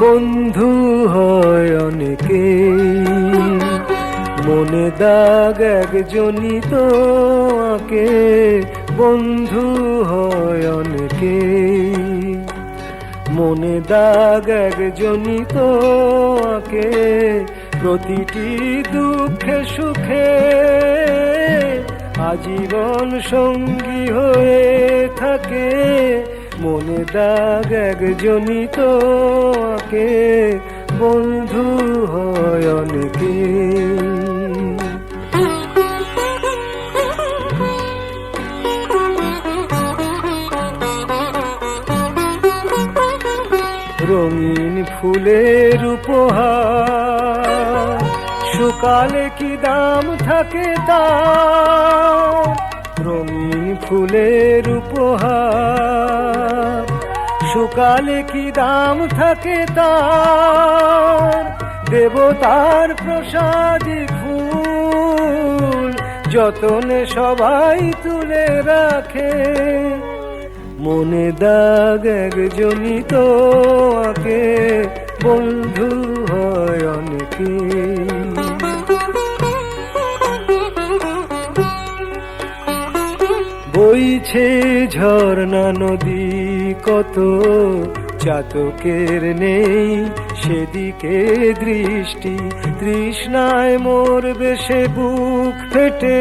বন্ধু হয় অনেকে, মনে দাগ একজনই তো আঁকে। বন্ধু হয় অনেকে, মনে দাগ একজনই তো আঁকে। প্রতিটি দুঃখে সুখে আজীবন সঙ্গী হয়ে থাকে। মনে দাগ একজনই তো আঁকে বন্ধু হয় অনেকে। রঙিন ফুলের উপহার শুকালে কি দাম থাকে তার? শুকালে কি দাম থাকে তার? দেবতার প্রসাদী ফুল যতনে সবাই তুলে রাখে। মনে দাগ একজনই তো আঁকে, বন্ধু হয় অনেকে বইছে ঝর্ণা নদী, কত চাতকের নেই সেদিকে দৃষ্টি। তৃষ্ণায় মোর বেশে বুক ফেটে,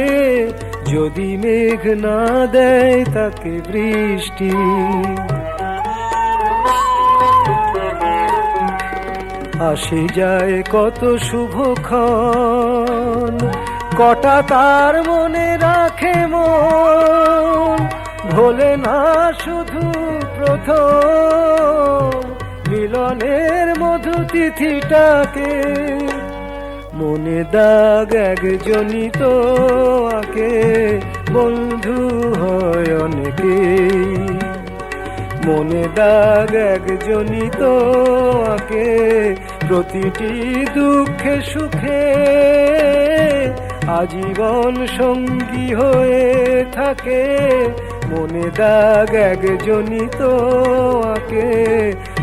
যদি মেঘ না দেয় তাকে বৃষ্টি। আসে যায় কত শুভক্ষণ কটা তার মনে রাখে মন। ভোলে না শুধু প্রথম। মিলনের মধু তিথিটাকে মনে দাগ একজনই তো আঁকে। বন্ধু হয় অনেকে মনে দাগ একজনই তো আঁকে। প্রতিটি দুঃখে সুখে আজীবন সঙ্গী হয়ে থাকে। মনে দাগ একজনই তো আঁকে।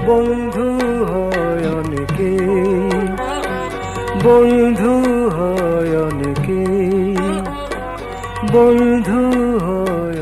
বন্ধু হয় অনেকে বন্ধু হয় অনেকে বন্ধু হয়